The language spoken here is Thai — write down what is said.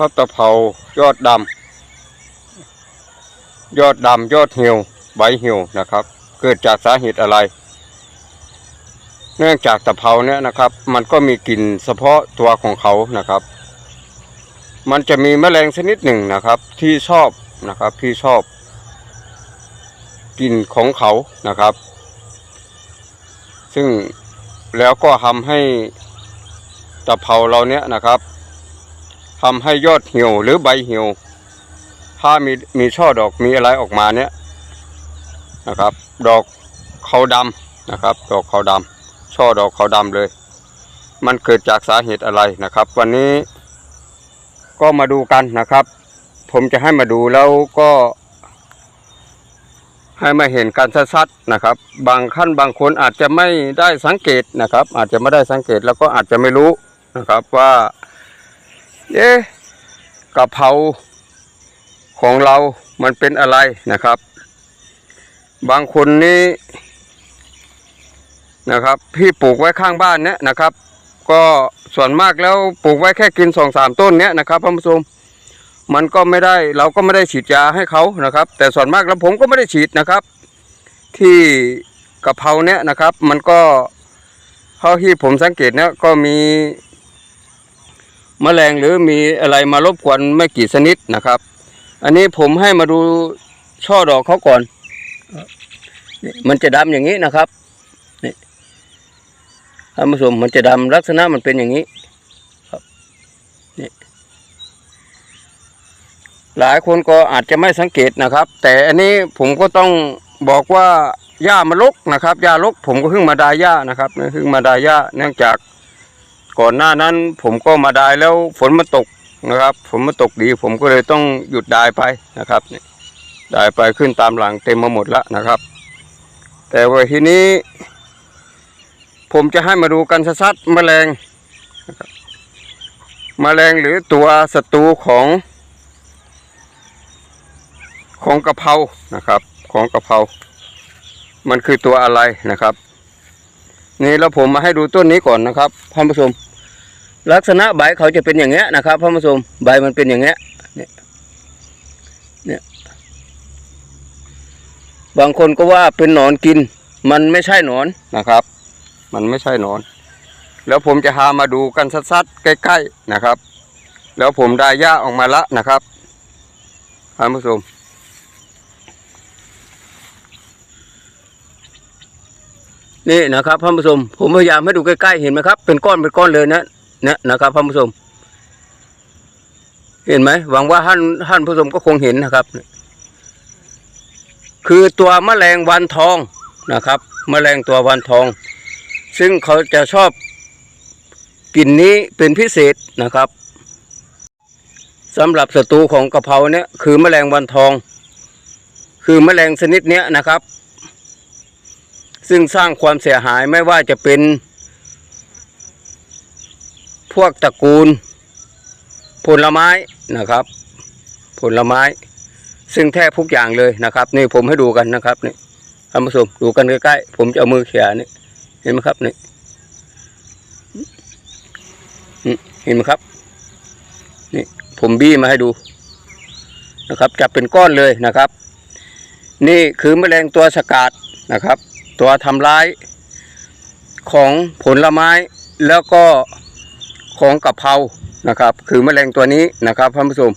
ครับตะเภายอดดำยอดดำยอดเหี่ยวใบเหี่ยวนะครับ เกิดจากสาเหตุอะไร เนื่องจากตะเภาเนี่ยนะครับ มันก็มีกลิ่นเฉพาะตัวของเขานะครับ มันจะมีแมลงชนิดหนึ่งนะครับ ที่ชอบนะครับที่ชอบกลิ่นของเขานะครับ ซึ่งแล้วก็ทำให้ตะเภาเราเนี้ยนะครับ ทำให้ยอดเหี่ยวหรือใบเหี่ยว ถ้ามีมีช่อดอกมีอะไรออกมาเนี้ยนะครับ ดอกเขาดำนะครับ ดอกเขาดำช่อดอกเขาดำเลย มันเกิดจากสาเหตุอะไรนะครับ วันนี้ก็มาดูกันนะครับ ผมจะให้มาดูแล้วก็ ให้มาเห็นการชัดๆนะครับ บางขั้นบางคนอาจจะไม่ได้สังเกตนะครับ อาจจะไม่ได้สังเกตแล้วก็อาจจะไม่รู้นะครับว่า เอ๊ะกะเพราของเรามันเป็นอะไรนะครับ บางคนนี่นะครับพี่ปลูกไว้ข้างบ้านเนี้ยนะครับ ก็ส่วนมากแล้วปลูกไว้แค่กินสองสามต้นเนี้ยนะครับท่านผู้ชมมันก็ไม่ได้เราก็ไม่ได้ฉีดยาให้เขานะครับ แต่ส่วนมากแล้วผมก็ไม่ได้ฉีดนะครับ ที่กะเพราเนี่ยนะครับ มันก็เท่าที่ผมสังเกตเนี่ยก็มี แมลงหรือมีอะไรมารบกวนไม่กี่ชนิดนะครับ อันนี้ผมให้มาดูช่อดอกเขาก่อนมันจะดำอย่างนี้นะครับนี่ท่านผู้ชมมันจะดำลักษณะมันเป็นอย่างนี้ครับนี่หลายคนก็อาจจะไม่สังเกตนะครับ แต่อันนี้ผมก็ต้องบอกว่าหญ้ามาลกนะครับหญ้าลกผมก็เพิ่งมาดายหญ้านะครับเพิ่งมาดายหญ้าเนื่องจาก ก่อนหน้านั้น ผมก็มาดายแล้วฝนมันตกนะครับฝนมันตกดี ผมก็เลยต้องหยุดดายไปนะครับนี่ดายไปขึ้นตามหลังเต็มมาหมดแล้วนะครับ แต่ว่าทีนี้ ผมจะให้มาดูกันชัดๆแมลงนะแมลงหรือตัวศัตรูของ ของกระเพรานะครับ ของกระเพรา มันคือตัวอะไรนะครับ นี่แล้วผมมาให้ดูต้นนี้ก่อนนะครับท่านผู้ชม ลักษณะใบเขาจะเป็นอย่างเงี้ยนะครับท่านผู้ชมใบมันเป็นอย่างเงี้ยเนี่ยเนี่ยบางคนก็ว่าเป็นหนอนกิน มันไม่ใช่หนอนนะครับ มันไม่ใช่หนอน แล้วผมจะพามาดูกันสัดๆใกล้ๆนะครับ แล้วผมได้หญ้าออกมาละนะครับท่านผู้ชมนี่นะครับท่านผู้ชมผมพยายามให้ดูใกล้ๆเห็นไหมครับ เป็นก้อนเป็นก้อนเลยนะ เนี่ยนะครับท่านผู้ชม เห็นไหมหวังว่าท่านท่านผู้ชมก็คงเห็นนะครับ คือตัวแมลงวันทองนะครับแมลงตัววันทอง ซึ่งเขาจะชอบกลิ่นนี้เป็นพิเศษนะครับสำหรับศัตรูของกะเพราเนี่ยคือแมลงวันทอง คือแมลงชนิดเนี้ยนะครับ ซึ่งสร้างความเสียหายไม่ว่าจะเป็น วกตระกูล ผลไม้นะครับ ผลไม้ ซึ่งแทบทุกอย่างเลยนะครับ นี่ผมให้ดูกันนะครับนี่ท่านผู้ชมดูกันใกล้ๆผมจะเอามือเขี่ยนี่เห็นไหมครับนี่เห็นไหมครับนี่ผมบี้มาให้ดูนะครับจับเป็นก้อนเลยนะครับ นี่คือแมลงตัวสกัดนะครับ ตัวทำร้ายของผลไม้แล้วก็ ของกะเพรานะครับ คือแมลงตัวนี้นะครับท่านผู้ชม